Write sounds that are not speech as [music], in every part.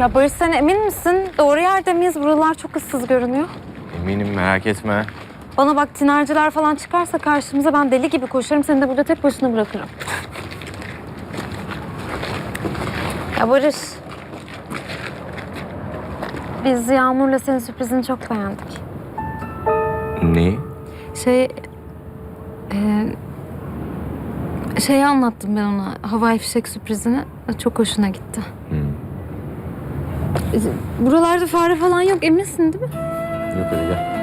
Ya Barış sen emin misin? Doğru yerde miyiz? Buralar çok ıssız görünüyor. Eminim merak etme. Bana bak tinerciler falan çıkarsa karşımıza ben deli gibi koşarım. Seni de burada tek başına bırakırım. Ya Barış. Biz Yağmur'la senin sürprizini çok beğendik. Neyi? Şey... E, şeyi anlattım ben ona. Havai fişek sürprizini. Çok hoşuna gitti. E, Buralarda fare falan yok eminsin değil mi? Yok hadi gel.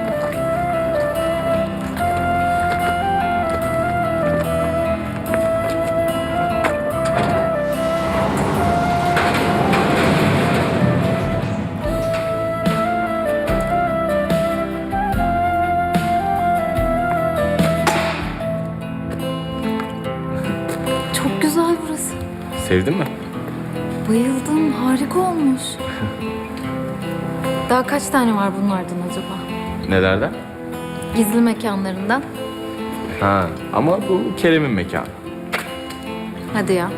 Çok güzel burası. Sevdin mi? Bayıldım. Harika olmuş. Daha kaç tane var bunlardan acaba? Nelerden? Gizli mekanlarından. Ha ama bu Kerem'in mekanı. Hadi ya.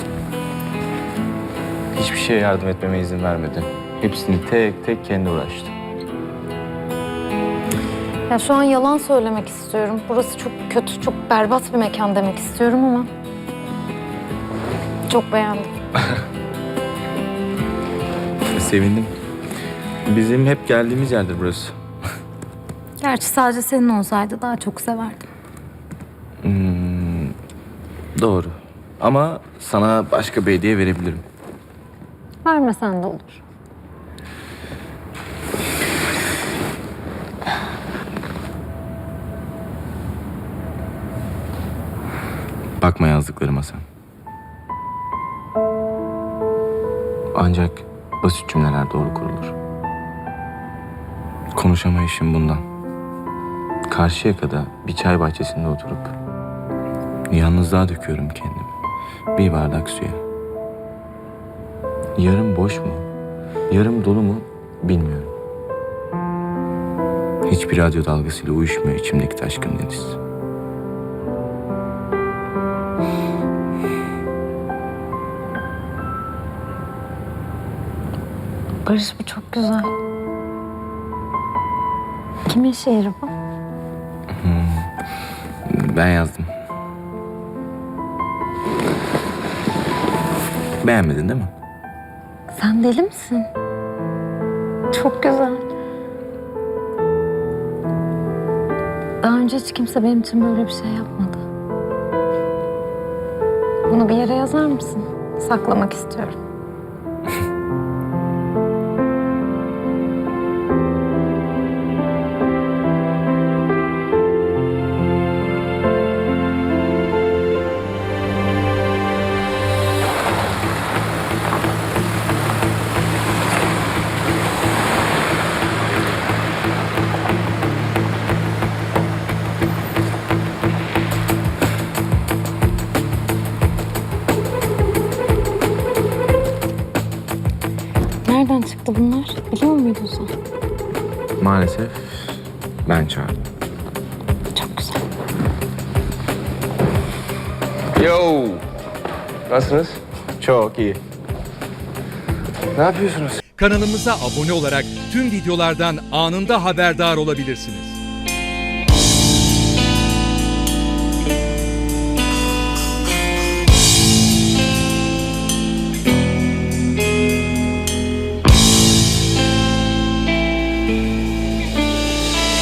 Hiçbir şeye yardım etmeme izin vermedi. Hepsini tek tek kendi uğraştı. Ya şu an yalan söylemek istiyorum. Burası çok kötü, çok berbat bir mekan demek istiyorum ama... Çok beğendim. [laughs] Sevindim. Bizim hep geldiğimiz yerdir burası. Gerçi sadece senin olsaydı daha çok severdim. Doğru. Ama sana başka bir hediye verebilirim. Vermesen de olur. Bakma yazdıklarıma sen. Ancak basit cümleler doğru kurulur. Konuşamayışım bundan. Karşıyaka'da bir çay bahçesinde oturup yalnızlığa döküyorum kendimi. Bir bardak suya. Yarım boş mu, yarım dolu mu bilmiyorum. Hiçbir radyo dalgasıyla uyuşmuyor içimdeki taşkın deniz. Barış bu çok güzel. Kimin şiiri bu? Ben yazdım. Beğenmedin değil mi? Sen deli misin? Çok güzel. Daha önce hiç kimse benim için böyle bir şey yapmadı. Bunu bir yere yazar mısın? Saklamak istiyorum. [laughs] Nereden çıktı bunlar? Biliyor muydun sen? Maalesef ben çağırdım. Çok güzel. Yo! Nasılsınız? Çok iyi. Ne yapıyorsunuz? Kanalımıza abone olarak tüm videolardan anında haberdar olabilirsiniz.